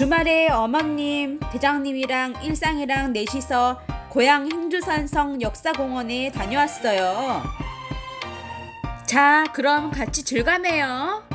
주말에 어머님, 대장님이랑 일상이랑 넷이서 고향 행주산성 역사공원에 다녀왔어요. 자, 그럼 같이 즐감해요.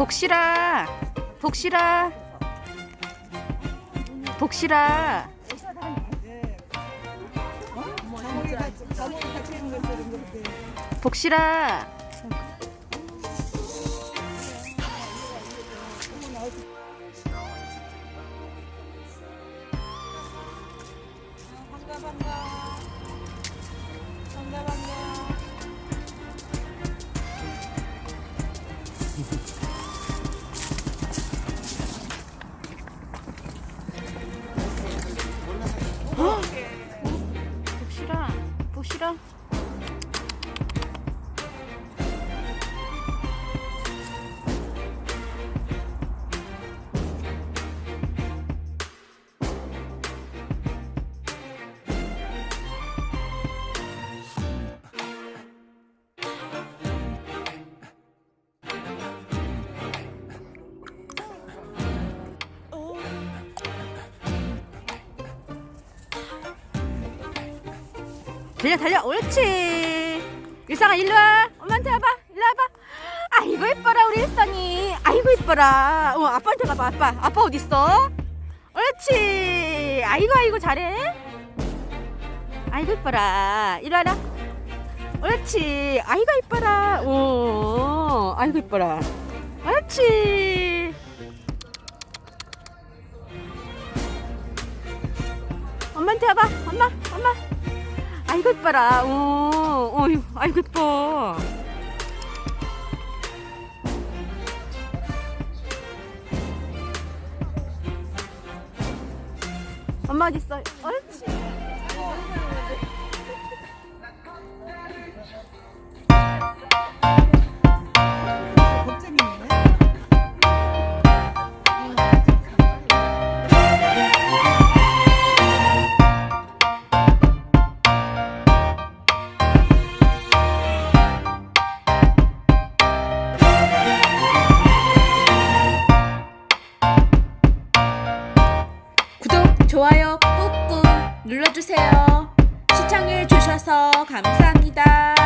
복실아, 복실아, 복실아. 복실아. 달려. 달려 옳지. 일상아 일로 와. 엄마한테 와봐. 일로 와봐. 아이고 이뻐라 우리 일상이. 아이고 이뻐라. 어 아빠한테 가봐 아빠. 아빠 어딨어? 옳지. 아이고 아이고 잘해. 아이고 이뻐라. 일로 와라. 옳지. 아이고 이뻐라. 오 아이고 이뻐라. 옳지. 엄마한테 와봐. 엄마 엄마 아이고 이뻐라. 오, 어휴, 아이고 이뻐. 엄마 어디 있어? 옳지. 좋아요 꾹꾹 눌러주세요. 시청해주셔서 감사합니다.